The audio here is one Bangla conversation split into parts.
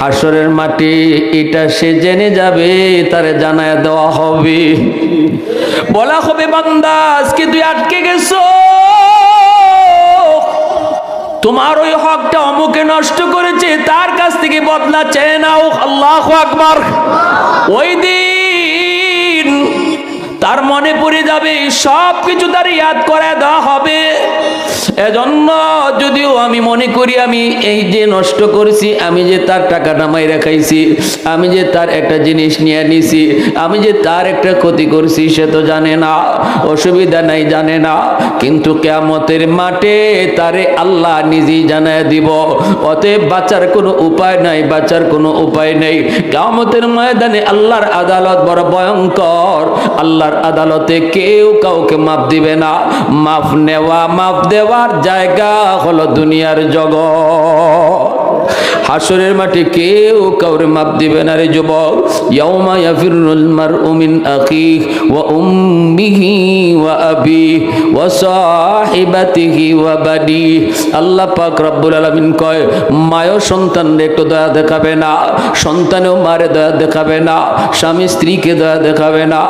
হাসরের মাটি এটা সে জেনে যাবে, তারে জানায় দেওয়া হবে। বলা হবে, বান্দা, আজকে তুই আটকে গেছ। তোমার ওই হকটা অমুকে নষ্ট করেছে, তার কাছ থেকে বদলা চেয়ে নাও। আল্লাহ আকবার। ওই দিন তার মনে পড়ে যাবে, সব কিছু তার ইয়াদ করে দেওয়া হবে। এজন্য যদিও আমি মনে করি আমি এই যে নষ্ট করেছি, আমি যে তার টাকাটা মাইরা খাইছি আমি যে তার একটা জিনিস নিয়ে নিছি, আমি যে তার একটা ক্ষতি করছি, সে তো জানে না, অসুবিধা নাই, জানে না। কিন্তু কেমতের মাঠে তারে আল্লাহ নিজেই জানায় দিব। অতএব বাঁচার কোনো উপায় নাই, বাঁচার কোনো উপায় নেই। কেমতের ময়দানে আল্লাহর আদালত বড় ভয়ঙ্কর। আল্লাহর আদালতে কেউ কাউকে মাপ দিবে না। মাফ নেওয়া, মাপ দেওয়ার জায়গা হলো দুনিয়ার জগৎ। হাসরের মাঠে কেউ কাউরে মাপ দিবে না রে যুবক। ইয়াউমা ইয়াফিরুল ওয়া উম্মিহি ওয়া ওয়া সাহিবাতিহি ওয়া আল্লাহ পাক রব্বুল আলামিন কয় মায়ও সন্তানরে একটু দয়া দেখাবে না, সন্তানেও মারে দয়া দেখাবে না, স্বামী স্ত্রীকে দয়া দেখাবে না।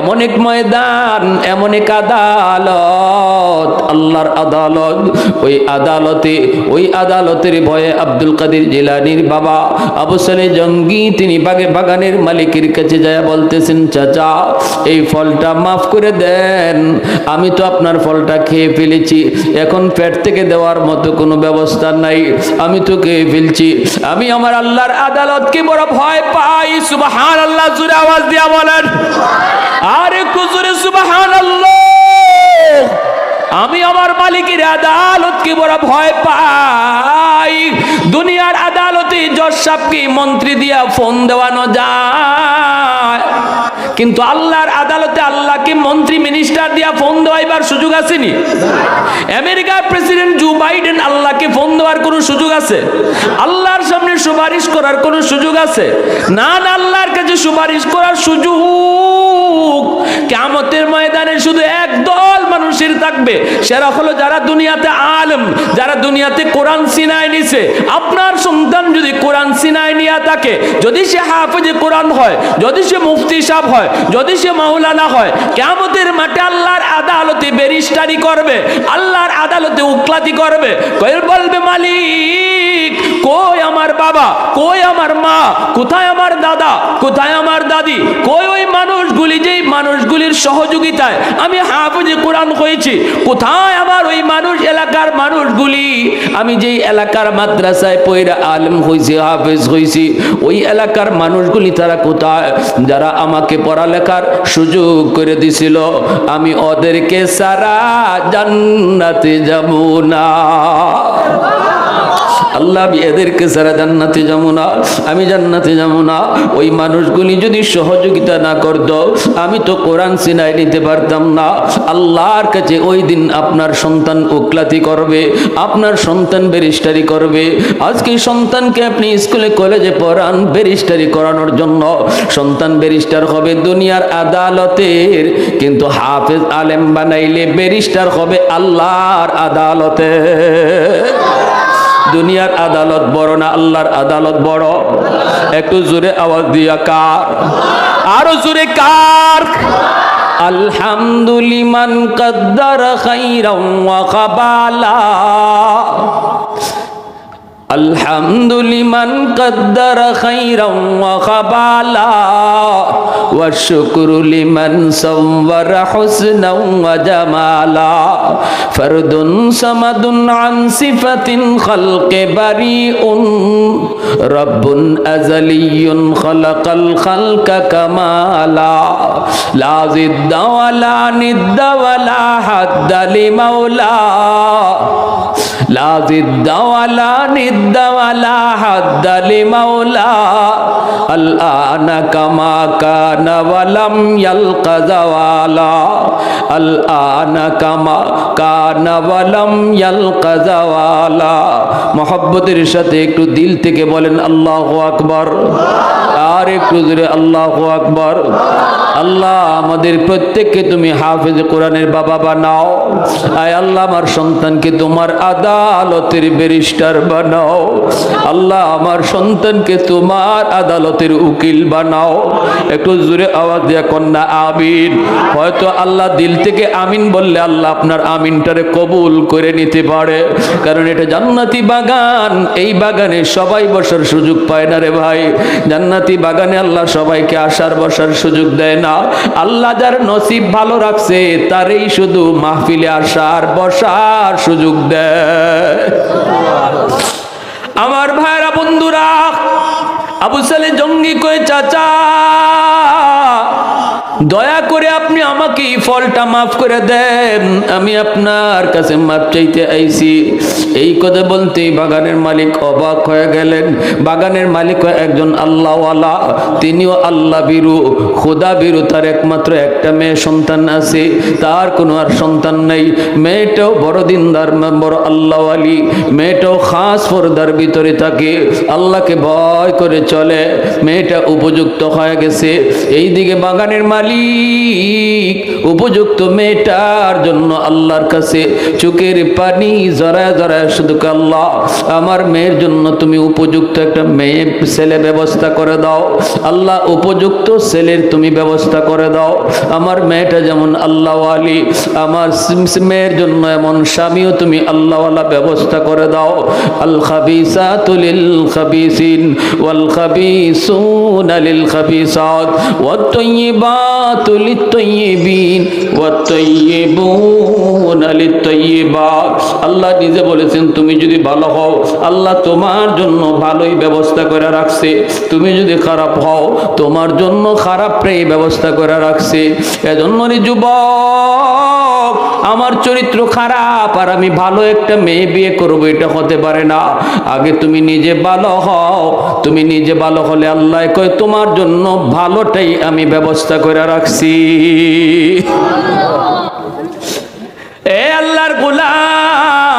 এমন এক ময়দান, এমন এক আদালত, আল্লাহর আদালত, ওই আদালতে, ওই আদালতের ভয়ে আব্দুল কাদের জিলানির বাবা আবু সালে জঙ্গি, তিনি বাগে বাগানের মালিকের কাছে যায় বলতেছেন, চাচা, এই ফলটা মাফ করে দেন, আমি তো আপনার ফলটা খেয়ে ফেলেছি, এখন পেট থেকে দেওয়ার মতো কোনো ব্যবস্থা নাই, আমি তো খেয়ে ফেলছি, আমি আমার আল্লাহর আদালতকে বড় ভয় পাই। সুবাহান আল্লাহ জুড়ে আওয়াজ দিয়া বলেন। আর জোরে সুবহানাল্লাহ। আমি আমার মালিকের আদালতকে বড় ভয় পাই। দুনিয়ার আদালতে জজ সাহেবকে মন্ত্রী দিয়া ফোন দেওয়ানো যায়। কিন্তু আল্লাহর আদালতে আল্লাহকে মন্ত্রী মিনিস্টার দিয়া ফোন দেওয়াইবার সুযোগ আসেনি। আমেরিকার প্রেসিডেন্ট জো বাইডেন আল্লাহকে ফোন দেওয়ার কোনো সুযোগ আছে? আল্লাহর সামনে সুপারিশ করার কোনো সুযোগ আছে? না না, আল্লাহর কাছে সুপারিশ করার সুযোগ। কেমতের ময়দানে শুধু এক দল মানুষের থাকবে। সেরা হলো যারা দুনিয়াতে আলম, যারা দুনিয়াতে কোরআন সিনায় নিছে। আপনার সন্তান যদি কোরআন সিনায় নিয়ে থাকে, যদি সে হাফেজে কোরআন হয়, যদি সে মুফতি সাহেব হয়, যদি সে মাওলানা হয় কেমতের মাঠে আল্লাহর আদালতে বেরিস্টারি করবে, আল্লাহর আদালতে উকলাতি করবে। বলবে, মালিক, কই আমার বাবা, কই আমার মা, কোথায় আমার দাদা, কোথায় আমার দাদি, কই ওই মানুষগুলি যেই মানুষগুলির সহযোগিতায় আমি হাফেজে কোরআন হয়েছি কোথায় আমার ওই মানুষ, এলাকার মানুষগুলি? আমি যেই এলাকার মাদ্রাসায় পয়রা আলম হয়েছি হাফেজ হয়েছি ওই এলাকার মানুষগুলি তারা কোথায়? যারা আমাকে পড়ালেখার সুযোগ করে দিছিল, আমি ওদেরকে সারা জান্নাতে যাব না। আল্লাহ এদেরকে সারা জান্নাতে যাব না, আমি জান্নাতে যাব না, ওই মানুষগুলি যদি সহযোগিতা না করত, আমি তো কোরআন সিনাই নিতে পারতাম না। আল্লাহর কাছে ওই দিন আপনার সন্তান উকলাতি করবে, আপনার সন্তান ব্যারিস্টারি করবে। আজকে সন্তানকে আপনি স্কুলে, কলেজে পড়ান ব্যারিস্টারি করানোর জন্য। সন্তান ব্যারিস্টার হবে দুনিয়ার আদালতের, কিন্তু হাফেজ আলেম বানাইলে ব্যারিস্টার হবে আল্লাহর আদালতে দুনিয়ার আদালত বড় না আল্লাহর আদালত বড়? একটু জোরে আওয়াজ দিয়া কার? আরও জোরে কার? আলহামদুলিমান কদ্দার খাইরাম ওয়া খাবালা। আলহামদুলিমান কদ্দার খাইরাম ওয়া খাবালা। والشكر لمن صور حسنا وجمالا فرد صمد عن صفة خلق بريء رب أزلي خلق الخلق كمالا لا ضد ولا ند ولا حد لمولاه لا ضد ولا ند ولا حد لمولى الآن كما كان ولم يلق زوالا الآن كما كان ولم يلق زوالا মোহব্বতের সাথে একটু দিল থেকে বলেন আল্লাহ আকবর আর একটু জোরে আল্লাহ আকবর। আল্লাহ আমাদের প্রত্যেককে তুমি হাফেজ কোরআনের বাবা বানাও। আয় আল্লাহ আমার সন্তানকে তোমার আদালতের ব্যারিস্টার বানাও। আল্লাহ আমার সন্তানকে তোমার আদালতের উকিল বানাও। একটু জোরে আওয়াজ দিয়া কন্যা, আমিন। হয়তো আল্লাহ দিল থেকে আমিন বললে আল্লাহ আপনার আমিনটারে কবুল করে নিতে পারে। কারণ এটা জান্নাতি বাগান। এই বাগানে সবাই বসার সুযোগ পায় না রে ভাই। জান্নাতি বাগানে আল্লাহ সবাইকে আসার বসার সুযোগ দেয় না। আল্লাহ যার নসিব ভালো রাখছে, তারই শুধু মাহফিলে আসার বসার সুযোগ দেয়। আমার ভাইরা বন্ধুরা, আবু সালে জঙ্গি কয়ে চাচা দয়া করে আপনি আমাকে এই ফলটা মাফ করে দেন। আমি আপনার কাছে মাপ চাইতে আইছি। এই কথা বলতেই বাগানের মালিক অবাক হয়ে গেলেন। বাগানের মালিক একজন আল্লাহওয়ালা, তিনিও আল্লাহ বিরু, খোদা বিরু, তার একমাত্র একটা মেয়ে সন্তান আছে। তার কোনো আর সন্তান নেই। মেয়েটাও বড় দিনদার বড় আল্লাহওয়ালি। মেয়েটাও খাস পর্দার ভিতরে থাকে। আল্লাহকে ভয় করে চলে। মেয়েটা উপযুক্ত হয়ে গেছে। এই দিকে বাগানের মালিক উপযুক্ত মেয়েটার জন্য আল্লাহর কাছে চোখের পানি জরায় জরায় শুধু আল্লাহ। আমার মেয়ের জন্য তুমি উপযুক্ত একটা মেয়ে ছেলে ব্যবস্থা করে দাও। আল্লাহ, উপযুক্ত ছেলের তুমি ব্যবস্থা করে দাও। আমার মেয়েটা যেমন আল্লাহ আলী আমার মেয়ের জন্য এমন স্বামীও তুমি আল্লাহওয়ালা ব্যবস্থা করে দাও। আল খাবিসাতুলিল খাবিসিন, ওয়াল খাবিসুনা লিল খাবিসাত, ওয়াত তাইয়িবাতু আল্লাহ নিজে বলেছেন, তুমি যদি ভালো হও, আল্লাহ তোমার জন্য ভালোই ব্যবস্থা করে রাখছে। তুমি যদি খারাপ হও, তোমার জন্য খারাপটাই ব্যবস্থা করে রাখছে। এজন্য যুবক আমার চরিত্র খারাপ আর আমি ভালো একটা মেয়ে বিয়ে করব, এটা হতে পারে না। আগে তুমি নিজে ভালো হও, তুমি নিজে ভালো হলে আল্লাহ কয়, তোমার জন্য ভালোটাই আমি ব্যবস্থা করে রাখছি। এ আল্লাহর গোলাম।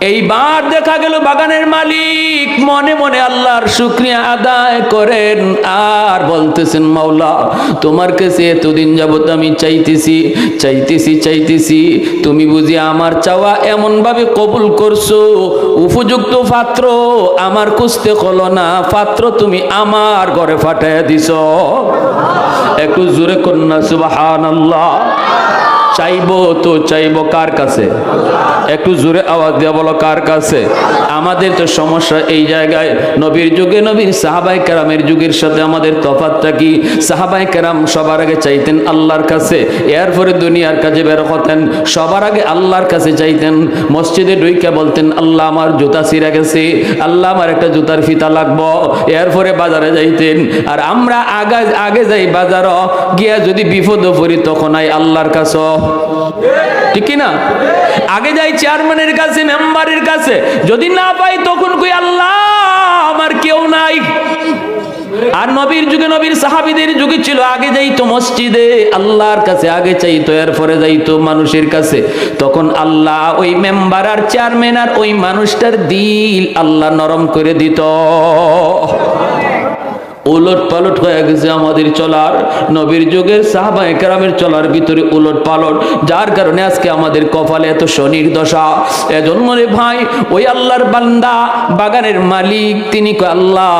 এইবার দেখা গেল বাগানের মালিক। মনে মনে আল্লাহর শুক্রিয়া আদায় করেন। আর বলতেছেন, মাওলা, তোমার কাছে এতদিন যাবত আমি চাইতেছি চাইতেছি চাইতেছি। তুমি বুঝি আমার চাওয়া এমন ভাবে কবুল করছ? উপযুক্ত পাত্র, আমার কুস্তে হলো না। পাত্র তুমি আমার ঘরে ফাটাইয়া দিছ। একটু জোরে কন্যা সুবাহান আল্লাহ চাইব তো চাইব কার কাছে? একটু জোরে আওয়াজ দেওয়া বলো, কার কাছে? আমাদের তো সমস্যা এই জায়গায়। নবীর যুগে নবীর সাহাবাই কেরামের যুগের সাথে আমাদের তফাতটা কি? সাহাবাই কেরাম সবার আগে চাইতেন আল্লাহর কাছে, এরপরে দুনিয়ার কাজে বের হতেন। সবার আগে আল্লাহর কাছে চাইতেন। মসজিদে ডুইকা বলতেন, আল্লাহ আমার জুতা ছিঁড়ে গেছে। আল্লাহ আমার একটা জুতার ফিতা লাগবো। এরপরে বাজারে যাইতেন। আর আমরা আগে আগে যাই বাজার গিয়া যদি বিপদ পড়ি তখন আই আল্লাহর কাছে। ঠিক না? আগে যাই চেয়ারম্যানের কাছে মেম্বারের কাছে। যদি না পাই, তখন কই আল্লাহ, আমার কেউ নাই। আর নবীর যুগে নবীর সাহাবিদের যুগে ছিল, আগে যাইতো মসজিদে, আল্লাহর কাছে আগে চাইতো, এরপরে যাইতো মানুষের কাছে। তখন আল্লাহ ওই মেম্বার আর চেয়ারম্যান আর ওই মানুষটার দিল আল্লাহ নরম করে দিত। উলট পালট হয়ে গেছে আমাদের চলার, নবীর যুগের সাহাবা একরামের চলার ভিতরে উলট পালট, যার কারণে আজকে আমাদের কপালে এত শনির দশা। এজন্য রে ভাই, ওই আল্লাহর বান্দা, বাগানের মালিক, তিনি আল্লাহ,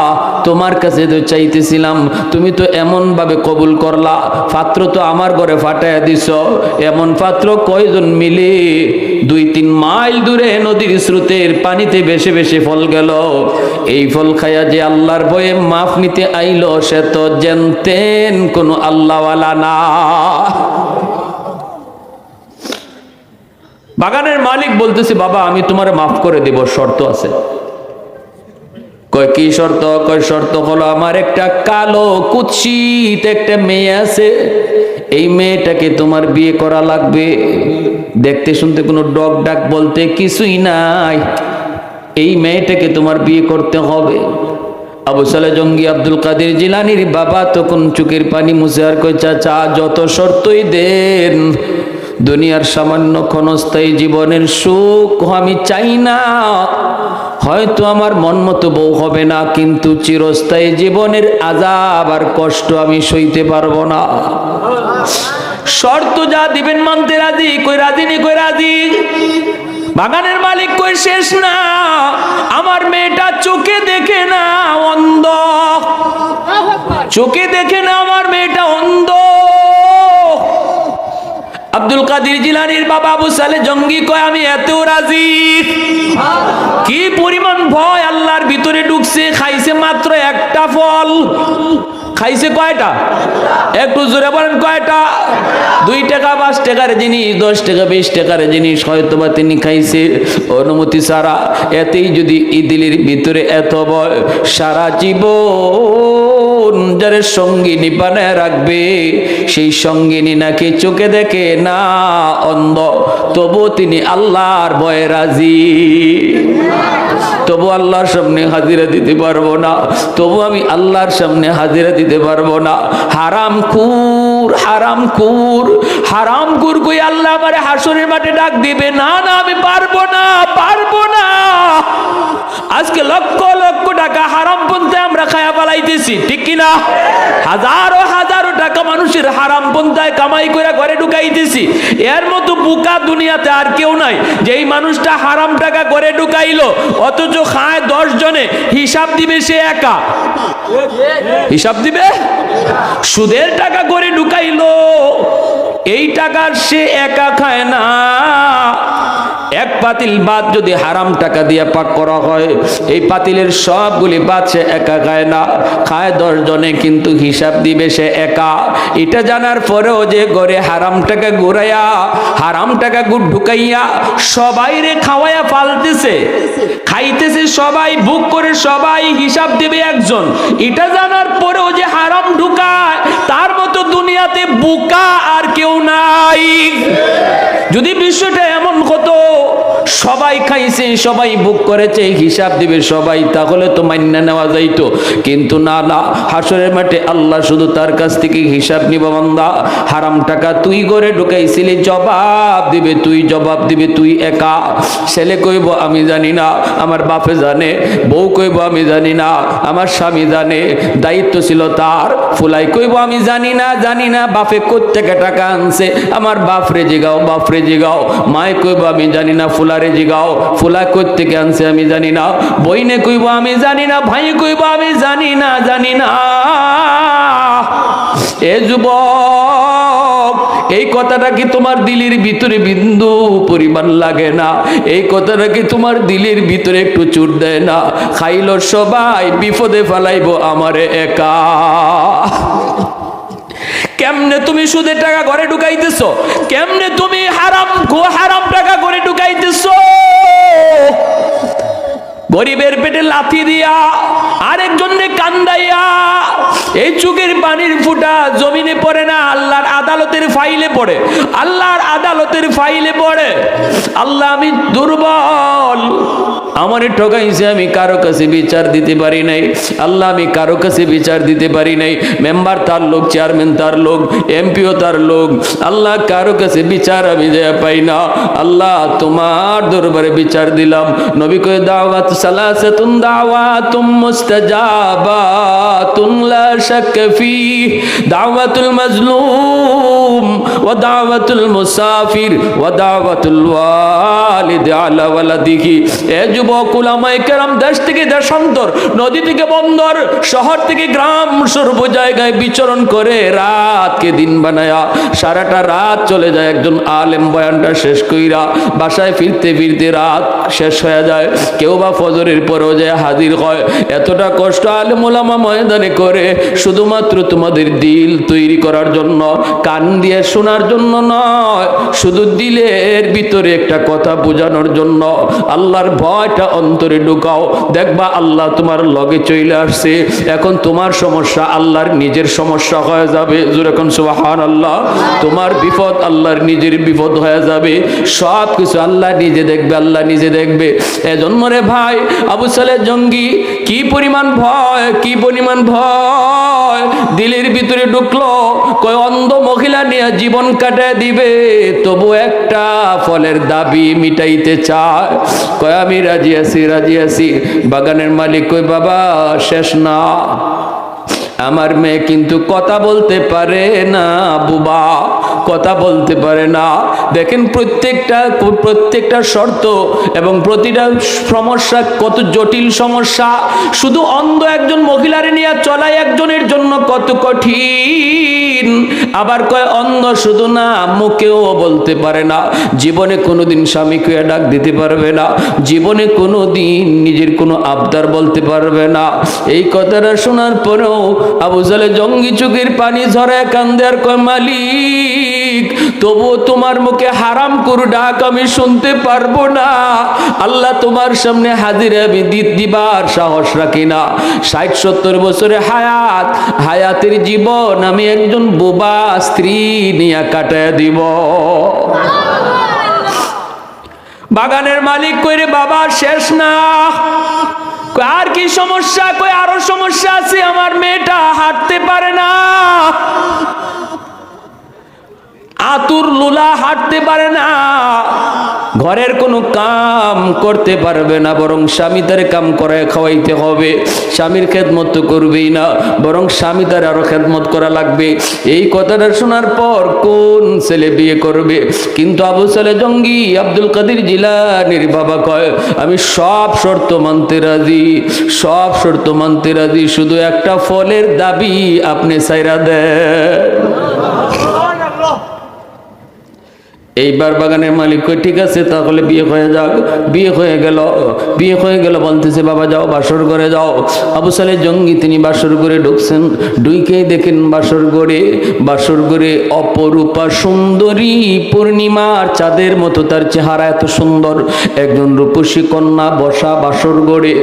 তোমার কাছে তো চাইতেছিলাম, তুমি তো এমন ভাবে কবুল করলা, পাত্র তো আমার ঘরে ফাটাইয়া দিছ, এমন পাত্র কয়জন মিলে? দুই তিন মাইল দূরে নদীর স্রোতের পানিতে বেশে বেশে ফল গেল। এই ফল খাইয়া যে আল্লাহর বয়ে মাফ নিতে আইল সে তো জানতেন কোন আল্লাহওয়ালা না। বাগানের মালিক বলতেছে, বাবা, আমি তোমার মাফ করে দেব, শর্ত আছে। কয়, কি শর্ত? কয়, শর্ত হলো আমার একটা কালো কুৎসিত একটা মেয়ে আছে। এই মেয়েটাকে তোমার বিয়ে করা লাগবে। দেখতে শুনতে কোনো ডগ ডাক বলতে কিছুই নাই। এই মেয়েটাকে তোমার বিয়ে করতে হবে। আবু সালে জঙ্গি আব্দুল কাদের জিলানির বাবা তখন চুকের পানি মুছে আর কই চাচা, যত শর্তই দেন, দুনিয়ার সামান্য ক্ষণস্থায়ী জীবনের সুখ আমি চাই না। হয়তো আমার মন মতো বউ হবে না, কিন্তু চিরস্থায়ী জীবনের আজাব আর কষ্ট আমি সইতে পারব না। শর্ত যা দিবেন মানতে রাজি, কই রাজি নি, কই রাজি? বাগানের মালিক কই, শেষ না। আমার মেয়েটা চোখে দেখে না, অন্ধ। চোখে দেখে না, আমার মেয়েটা অন্ধ। আব্দুল কাদির জিলানির বাবা আবু সালে জঙ্গি কয়, আমি এত রাজি। কি পরিমাণ ভয় আল্লাহর ভিতরে ঢুকছে, খাইছে মাত্র একটা ফল। খাইছে কয়টা? একটু জোরে বলেন কয়টা? দুই টাকা, পাঁচ টাকার জিনিস, দশ টাকা, বিশ টাকার জিনিস হয়তো বা তিনি খাইছে। অনুমতি ছাড়া এতেই যদি ইদিলির ভিতরে এত ভয়, সারা জীবন যারে সঙ্গিনী বানায় রাখবে, সেই সঙ্গিনী নাকি চোখে দেখে না অন্ধ। তবু তিনি আল্লাহর ভয়ে রাজি। তবু আল্লাহর সামনে হাজিরা দিতে পারব না। তবু আমি আল্লাহর সামনে হাজিরা দিতে পারব না। হারাম কুর হারাম কুর হারাম কুর কই আল্লাহ আমারে হাসরের মাঠে ডাক দিবে? না না, আমি পারব না পারব না। আজকে লক্ষ লক্ষ টাকা হারাম পন্থে খায়া পালাইতেছি, ঠিক কিনা? হাজারো হাজারো টাকা মানুষের হারাম পন্থায় কামাই করে ঘরে ঢুকাইতেছি। এর মতো বুকা দুনিয়াতে আর কেউ নাই, যেই মানুষটা হারাম টাকা করে ঢুকাইলো, অথচ খায় দশ জনে, হিসাব দিবে সে একা। হিসাব দিবে? সুদের টাকা করে ঢুকাইলো, এই টাকার সে একা খায় না। এক পাতিল বাদ যদি হারাম টাকা দিয়ে পাক করা হয়, এই পাতিলের সবগুলি বাদ সে একা খায় না। খায় দশ জনে কিন্তু হিসাব দিবে সে একা। এটা জানার পরেও যে গড়ে হারাম টাকা ঘুরাইয়া, হারাম টাকা ঢুকাইয়া সবাই রে খাওয়াইয়া পালতেছে। খাইতেছে সবাই, বুক করে সবাই হিসাব দেবে একজন। এটা জানার পরেও যে হারাম ঢুকায় দুনিয়াতে বুকা আর কেউ নাই। যদি বিষয়টা এমন হতো, সবাই খাইছে, সবাই বুক করেছে, হিসাব দিবে সবাই, তাহলে তো মান্য নেওয়া যাইতো। কিন্তু না না, হাসরের মাঠে আল্লাহ শুধু তার কাছ থেকে হিসাব নিব, বান্দা। হারাম টাকা তুই করে ঢুকাইছিলি, জবাব দিবে তুই, জবাব দিবে তুই একা। ছেলে কইব, আমি জানি না, আমার বাপে জানে, বউ কইব, আমি জানি না, আমার স্বামী জানে, দায়িত্ব ছিল তার, ফুলাই কইব, আমি জানি না, জানি না, বাপে কোত্থেকে টাকা আনছে? আমার বাপরে জিগাও বাপরে জিগাও। মায় কইব, আমি জানি না, ফুলারে জিগাও। ফুলা কোত্থেকে আনছে আমি জানি না। বইনে কইব, আমি জানি না। ভাই কইব, আমি জানি না জানি না। এ যুবক, এই কথাটা কি তোমার দিলের ভিতরে বিন্দু পরিমাণ লাগে না? এই কথাটা কি তোমার দিলের ভিতরে একটু চুট দেয় না? খাইল সবাই, বিপদে ফেলাইব আমারে একা। কেমনে তুমি সুদের টাকা ঘরে ঢুকাইতেছ? কেমনে তুমি হারাম গো হারাম টাকা ঘরে ঢুকাইতেছ? গরিবের পেটে লাথি দিয়া আরেকজনকে কান্দাইয়া এই চুকের পানির ফুটা জমিনে পড়ে না, আল্লাহর আদালতের ফাইলে পড়ে। আল্লাহর আদালতের ফাইলে পড়ে। আল্লাহ আমি দুর্বল। আমার ঠকাইছে, আমি কারও কাছে বিচার দিতে পারি নাই। আল্লাহ আমি কারও কাছে বিচার দিতে পারি নাই। মেম্বার তার লোক, চেয়ারম্যান তার লোক, এমপিও তার লোক। আল্লাহ কারও কাছে বিচার আমি দেয়া পাই না। আল্লাহ তোমার দরবারে বিচার দিলাম। নবী কয়ে, দাওয়াত এ যুবক, উলামায়ে কেরাম, দেশ থেকে দেশান্তর, নদী থেকে বন্দর, শহর থেকে গ্রাম, সর্ব জায়গায় বিচরণ করে রাতকে দিন বানায়া, সারাটা রাত চলে যায় একজন আলেম বয়ানটা শেষ কইরা, বাসায় ফিরতে ফিরতে রাত শেষ হয়ে যায়। কেউ বা ফজরের পরেও যায় হাজির হয়, এতটা কষ্ট আলেম ওলামা ময়দানে করে, শুধুমাত্র তোমাদের দিল তৈরি করার জন্য, কান দিয়ে শোনার জন্য নয়, শুধু দিলের ভিতরে একটা কথা বোঝানোর জন্য। আল্লাহর ভয়টা অন্তরে ঢুকাও, দেখবা আল্লাহ তোমার লগে চলে আসছে। এখন তোমার সমস্যা আল্লাহর নিজের সমস্যা হয়ে যাবে। যেরকম সুবাহান আল্লাহ তোমার বিপদ আল্লাহর নিজের বিপদ হয়ে যাবে। সব কিছু আল্লাহ নিজে দেখবে, আল্লাহ নিজে দেখবে। এজন্য রে ভাই আবু সালে জঙ্গি, কি পরিমাণ ভয়, কি পরিমাণ ভয়। দিলের ভিতরে ঢুকলো, কয়, অন্ধ মহিলা নিয়ে নিয়ে জীবন কাটে দিবে, তবু একটা ফলের দাবি মিটাইতে চায়। কয়, আমি রাজি আছি রাজি আছি। বাগানের মালিক কই বাবা, শেষ না। আমার মেয়ে কিন্তু কথা বলতে পারে না, বুবা। কথা বলতে পারে না। দেখেন প্রত্যেকটা প্রত্যেকটা শর্ত এবং প্রতিটা সমস্যা কত জটিল সমস্যা। শুধু অন্ধ একজন মহিলারে নিয়ে চলাই একজনের জন্য কত কঠিন। আবার কয় অন্ধ শুধু না, মুখেও বলতে পারে না। জীবনে কোনোদিন স্বামীকে ডাক দিতে পারবে না। জীবনে কোনো দিন নিজের কোনো আবদার বলতে পারবে না। এই কথাটা শোনার পরেও আবু জালে জঙ্গি চুকির পানি ঝরে কান্দে আর কয়, মালিক তবুও তোমার মুখে হারাম করু ডাক আমি শুনতে পারব না। আল্লাহ তোমার সামনে হাজিরে দিবার সাহস রাখি না। ষাট, সত্তর বছরে হায়াত, হায়াতের জীবন আমি একজন বোবা স্ত্রী নিয়ে কাটায় দিব। বাগানের মালিক কইরে, বাবা, শেষ না। আর কি সমস্যা? কই, আরও সমস্যা আছে? আমার মেয়েটা হাঁটতে পারে না। আতুর লুলা হাঁটতে পারে না। ঘরের কোনো কাম করতে পারবে না, বরং স্বামী তার কাম করে খাওয়াইতে হবে। স্বামীর খেদমত তো করবেই না, বরং স্বামী তার আরও খেদমত করা লাগবে। এই কথাটা শোনার পর কোন ছেলে বিয়ে করবে? কিন্তু আবু সালে জঙ্গি আব্দুল কাদির জিলানির বাবা কয়, আমি সব শর্ত মানতে রাজি, সব শর্ত মানতে রাজি, শুধু একটা ফলের দাবি আপনি সাইরা দেন। এইবার বাগানের মালিক কই, ঠিক আছে, তাহলে বিয়ে হয়ে যাক। বিয়ে হয়ে গেল, বিয়ে হয়ে গেল বলতেছে, বাবা যাও, বাসর ঘরে যাও। আবু সালে জঙ্গি, তিনি বাসর ঘরে ঢুকছেন ডুইকেই দেখেন বাসর ঘরে বাসর ঘরে অপরূপা সুন্দরী পূর্ণিমার চাঁদের মতো তার চেহারা এত সুন্দর। একজন রূপসী কন্যা বসা বাসর ঘরে,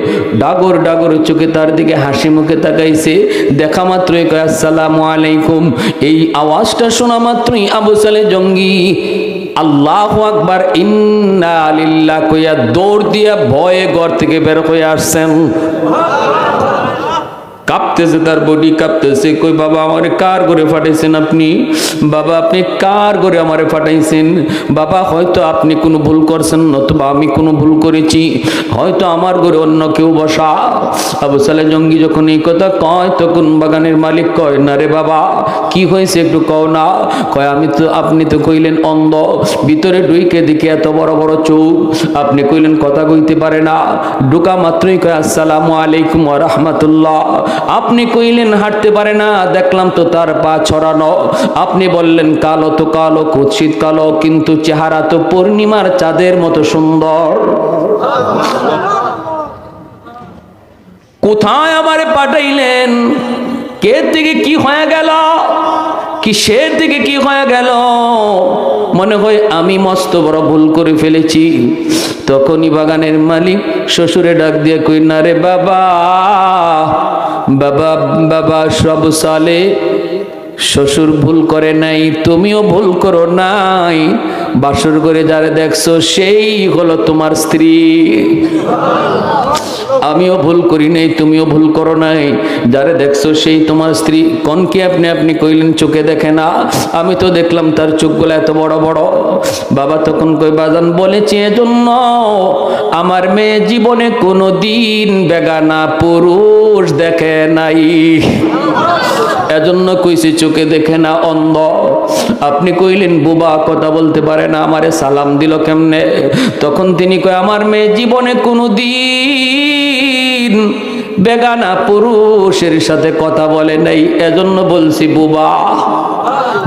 ডাগর ডাগর চোখে তার দিকে হাসি মুখে তাকাইছে। দেখা মাত্রই কয়, আসসালামু আলাইকুম। এই আওয়াজটা শোনা মাত্রই আবু সালে জঙ্গি আল্লাহ আকবার ইন্না আলিল্লাহ কইয়া দৌড় দিয়া ভয়ে ঘর থেকে বের হয়ে আসছেন। কাঁপতেছে, তার বডি কাঁপতেছে। কই, বাবা, আমারে কার করে ফাটাইছেন আপনি? বাবা, আপনি কার করে আমারে ফাটাইছেন? বাবা, হয়তো আপনি কোনো ভুল করছেন, নতুবা আমি কোনো ভুল করেছি। হয়তো আমার ঘরে অন্য কেউ বসা। আবু সালে জঙ্গি যখন এই কথা কয়, তখন বাগানের মালিক কয়, না রে বাবা, কি হয়েছে একটু কও না? কয়, আমি তো, আপনি তো কইলেন অন্ধ, ভিতরে ডুইকে দিকে এত বড় বড় চোখ। আপনি কইলেন কথা কইতে পারে না। ঢুকা মাত্রই কয়, আসসালামু আলাইকুম রাহমাতুল্লাহ। আপনি কইলেন, হাঁটতে পারে না, দেখলাম তো তার পা ছড়ানো। আপনি বললেন, কালো তো কালো, কুৎসিত কালো, কিন্তু চেহারা তো পূর্ণিমার চাঁদের মতো সুন্দর। কোথায় আমারে পাঠাইলেন? কে থেকে কি হয়ে গেল? কিসের দিকে কি হয়ে গেল? মনে হয় আমি মস্ত বড় ভুল করে ফেলেছি। তখনই বাগানের মালিক শ্বশুরে ডাক দিয়ে কই না রে বাবা বাবা বাবা সব সালে শ্বশুর ভুল করে নাই, তুমিও ভুল করো নাই। বাসর করে যারা দেখছ, সেই হলো তোমার স্ত্রী। আমিও ভুল করি নাই, তুমিও ভুল করো নাই। যারে দেখছ, সেই তোমার স্ত্রী। কনকে আপনি আপনি কইলেন, চোখে দেখে না? আমি তো দেখলাম তার চোখগুলো এত বড় বড়। বাবা তখন কই, বাজান বলেছি এজন্য আমার মেয়ে জীবনে কোনো দিন বেগানা পুরুষ দেখে নাই। এজন্য কইছি, চোখে দেখে না অন্ধ। আপনি কইলেন, বুবা, কথা বলতে পারে না, আমারে সালাম দিল কেমনে? তখন তিনি কয়, আমার মেয়ে জীবনে কোনো দিন বেগানা পুরুষের সাথে কথা বলে নাই। এজন্য বলছি, বুবা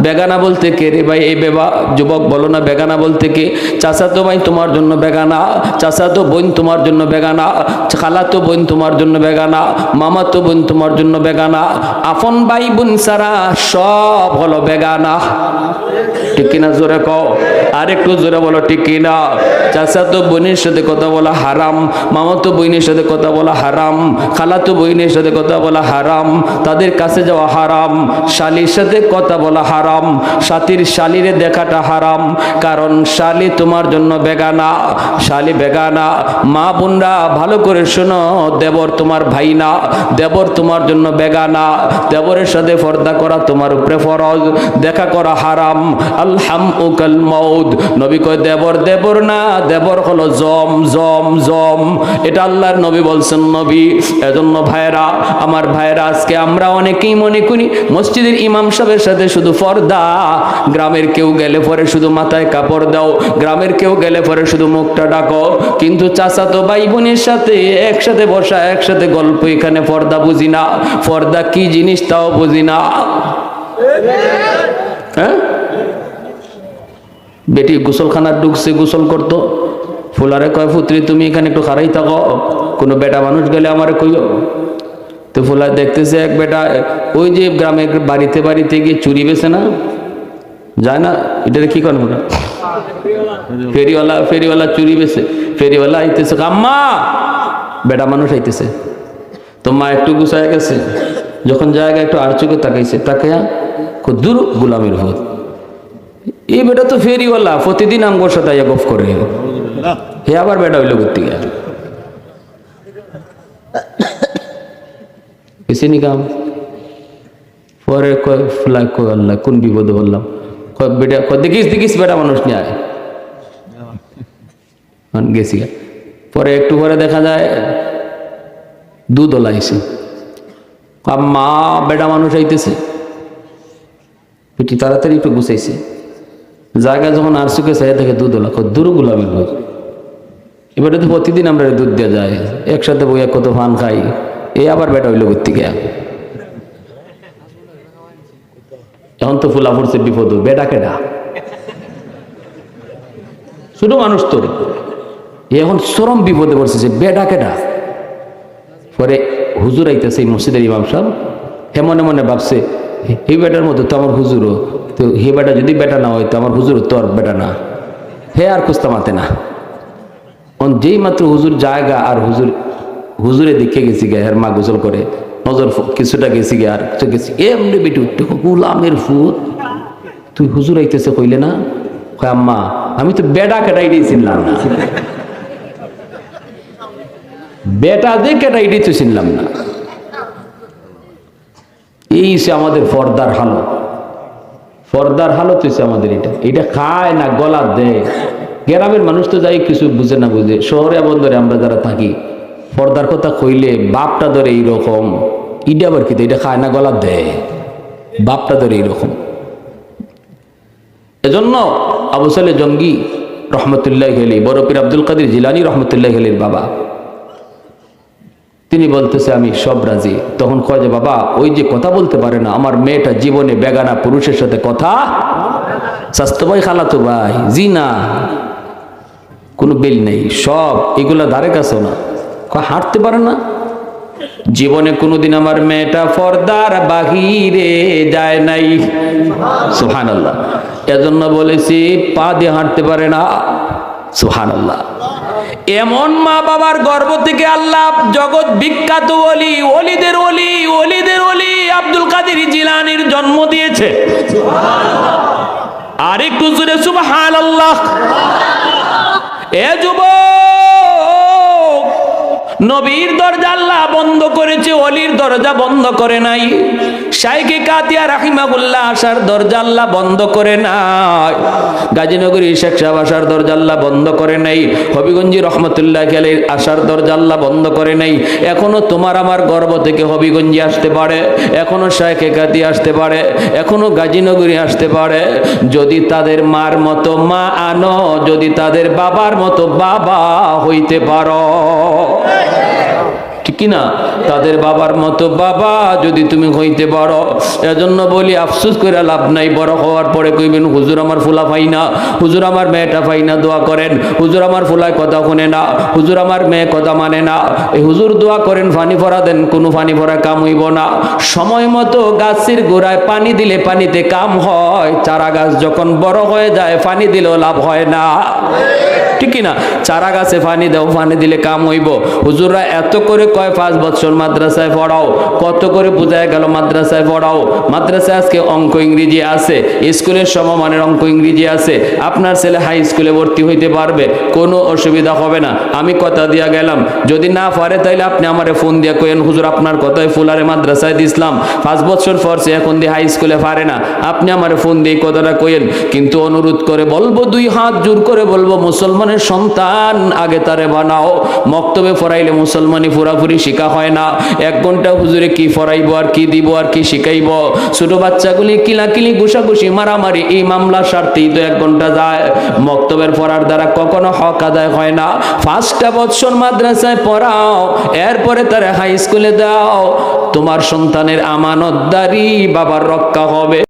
বেগানা বলতে কে রে ভাই? এই বেবা, যুবক বলো না বেগানা বলতে কে? চাচা তো ভাই তোমার জন্য বেগানা চাচা তো বোন তোমার জন্য বেগানা খালা তো বোন তোমার জন্য বেগানা মামা তো বোন তোমার জন্য বেগানা, আপন ভাই বোন সারা সব হলো বেগানা। ঠিক কিনা জোরে কও? আর একটু জোরে বলো, ঠিক কিনা? চাচা তো বোনের সাথে কথা বলা হারাম মামা তো বোনের সাথে কথা বলা হারাম খালা তো বইনের সাথে কথা বলা হারাম, তাদের কাছে যাওয়া হারাম, শালির সাথে কথা বলা হারাম সাথীর শালিরে দেখাটা হারাম। কারণ শালি তোমার জন্য বেগানা। শালি বেগানা। মা বোনরা ভালো করে শোনো, দেবর তোমার ভাই না দেবর তোমার জন্য বেগানা। দেবরের সাথে পর্দা করা তোমার উপরে ফরজ। দেখা করা হারাম। আলহাম উকাল মৌদ নবী কয়, দেবর দেবর না। দেবর হলো জম জম জম। এটা আল্লাহর নবী বলছেন নবী। এজন্য ভাইরা, আমার ভাইরা, আজকে আমরা অনেকেই মনে করি, মসজিদের ইমাম সাহেবের সাথে শুধু পর্দা। গ্রামের কেউ গেলে পরে শুধু মাথায় কাপড় দাও। গ্রামের কেউ গেলে পরে শুধু মুখটা ডাকো। কিন্তু চাচাতো ভাই বোনের সাথে একসাথে বসা, একসাথে গল্প, এখানে পর্দা বুঝি না। পর্দা কি জিনিস তাও বুঝি না। হ্যাঁ? বেটি গোসলখানার ঢুকছে, গোসল করতো। ফুলারে কয় পুত্রী তুমি এখানে একটু খারাই থাকো। কোনো বেটা মানুষ গেলে আমারে কইও তো ফুলা দেখতেছে এক বেটা, ওই যে গ্রামে বাড়িতে বাড়িতে গিয়ে চুরি বেছে না? যায় না? এটাতে কি করেন ওরা ফেরিওয়ালা ফেরিওয়ালা চুরি বেছে ফেরিওয়ালা আইতেছে, আম্মা! বেটা মানুষ আইতেছে। তো মা একটু গুছায় গেছে। যখন জায়গা একটু আর চোখে তাকাইছে, তাকাইয়া খুব দূর গুলামের ভূত এই বেটা তো ফেরিওয়ালা, প্রতিদিন আমগোর সাথে গফ করে। হে আবার বেটা হইল করতে গিয়া বেশি কাম পরে আল্লাহ, কোন বিপদে বললাম বেটা দেখিস দেখিস, বেটা, মানুষ নিয়ে আয়। গেছি পরে একটু পরে দেখা যায়, দুধ ওলাইছে মা, বেটা, মানুষ আইতেছে। বেটি, তাড়াতাড়ি একটু গুছাইছে। জায়গা যখন আর সুখে চাই দেখে দুধ ওলা। দূর গুলামের দুধ এবারে তো প্রতিদিন আমরা দুধ দেওয়া যায় একসাথে বইয়া কত ফান খাই। এই আবার বেটা হইল করতে গিয়া এখন তো ফুলা পড়ছে বিপদ বেটা কেডা? ছোট মানুষ তোর এখন চরম বিপদে পড়ছে যে বেটা কেডা? পরে হুজুর আইতেছে এই মসজিদের ইমাম সাহেব। হে মনে মনে ভাবছে, হে বেটার মতো তো আমার হুজুরও। তো হে বেটা যদি বেটা না হয় তো আমার হুজুর তো আর বেটা না। হে আর কুস্তা মাতে না। যেই মাত্র হুজুর জায়গা আর হুজুর হুজুরে দেখে গেছি গে আর মা গোসল করে, নজর কিছুটা গেছি গে, আর কিছু গেছি। এমনি বেটি উঠতে গুলামের ফুট তুই হুজুর আইতেছে কইলে না? কয়, আম্মা, আমি তো বেডা কেটাই দিয়েছিলাম না। বেটা দিয়ে কেটাই দিতে চিনলাম না। এই সে আমাদের ফর্দার হালত। ফর্দার হালত হয়েছে আমাদের এটা। এটা খায় না, গলা দেয়। গ্রামের মানুষ তো যাই কিছু বুঝে না বুঝে। শহরে বন্দরে আমরা যারা থাকি পর্দার কথা কইলে বাপটা ধরে এইরকম। ইটা আবার কি এটা খায় না গলা দেয় বাপটা ধরে এইরকম। এজন্য আবু সালে জঙ্গি রহমতুল্লাহ হেলি বড় পীর আব্দুল কাদির জিলানি রহমতুল্লাহ হেলির বাবা। তিনি বলতেছে, আমি সব রাজি। তখন কয় যে, বাবা, ওই যে কথা বলতে পারে না, আমার মেয়েটা জীবনে বেগানা পুরুষের সাথে কথা স্বাস্থ্য ভাই খালাতো ভাই জি না কোনো বিল নেই, সব এগুলা ধারে কাছেও না। হাঁটতে পারে না? জীবনে কোনোদিন আমার মেয়েটা পর্দার বাহিরে যায় নাই। সুহান আল্লাহ এজন্য বলেছি, পা দিয়ে হাঁটতে পারে না। সুহান আল্লাহ এমন মা বাবার গর্ব থেকে আল্লাহ জগৎ বিখ্যাত অলি অলিদের অলি অলিদের অলি আব্দুল কাদের জিলানির জন্ম দিয়েছে। আর একটু জুড়ে আল্লাহ এ যুবক! নবীর দরজা আল্লাহ বন্ধ করেছে, অলির দরজা বন্ধ করে নাই। শাইকে কাতিয়া রাহিমাগুল্লাহ আসার দরজা আল্লাহ বন্ধ করে নাই। গাজীনগরী শেখ সাহেব আসার দরজা আল্লাহ বন্ধ করে নাই। হবিগঞ্জি রহমতুল্লাহ খেলের আসার দরজা আল্লাহ বন্ধ করে নাই। এখনও তোমার আমার গর্ব থেকে হবিগঞ্জি আসতে পারে, এখনও শাইকে কাতি আসতে পারে, এখনও গাজীনগরী আসতে পারে। যদি তাদের মার মতো মা আনো, যদি তাদের বাবার মতো বাবা হইতে পারো। ঠিক কি না তাদের বাবার মতো, বাবা, যদি তুমি হইতে পারো। এজন্য বলি, আফসোস করে লাভ নাই, বড় হওয়ার পরে কইবেন, হুজুর আমার ফুলা পাই না, হুজুর আমার মেয়েটা পাই না, দোয়া করেন। হুজুর আমার ফুলায় কথা শুনে না, হুজুর আমার মেয়ে কথা মানে না। এই হুজুর দোয়া করেন, ফানি ভরা দেন, কোনো ফানি ভরা কাম হইব না। সময় মতো গাছের গোড়ায় পানি দিলে পানিতে কাম হয়, চারা গাছ যখন বড় হয়ে যায় পানি দিলেও লাভ হয় না। ঠিক না? চারা গাছে পানি দাও পানি দিলে কাম হইব। হুজুররা এত করে কয় কয় পাঁচ বছর মাদ্রাসায় পড়াও। কত করে বোঝায় গেল মাদ্রাসায় পড়াও? মাদ্রাসায় আজকে অঙ্ক ইংরেজি আছে, স্কুলের সমমানের অঙ্ক ইংরেজি আছে। আপনার ছেলে হাই স্কুলে ভর্তি হইতে পারবে, কোনো অসুবিধা হবে না। আমি কথা দিয়া গেলাম, যদি না পারে তাইলে আপনি আমারে ফোন দিয়া কইেন হুজুর, আপনার কথায় ফুলারে মাদ্রাসায় দিছিলাম। পাঁচ বছর পর সে এখন দিয়ে হাই স্কুলে পারে না। আপনি আমারে ফোন দিয়ে কথাটা কইেন কিন্তু অনুরোধ করে বলব, দুই হাত জোর করে বলব, মুসলমানের সন্তান আগে তারে বানাও। মক্তবে ফরাইলে মুসলমানি পুরাপুরি শিখা হয় না। এক ঘণ্টা হুজুরে কি ফরাইবো আর কি দিব আর কি শিখাইব? ছোট বাচ্চাগুলি কিলাকিলি, ঘুষাঘুষি, মারামারি, এই মামলার স্বার্থেই তো এক ঘণ্টা যায়। মক্তবের পড়ার দ্বারা কখনো হক আদায় হয় না। পাঁচটা বৎসর মাদ্রাসায় পড়াও, এরপরে তারা হাই স্কুলে দাও। তোমার সন্তানের আমানতদারি বাবার রক্ষা হবে।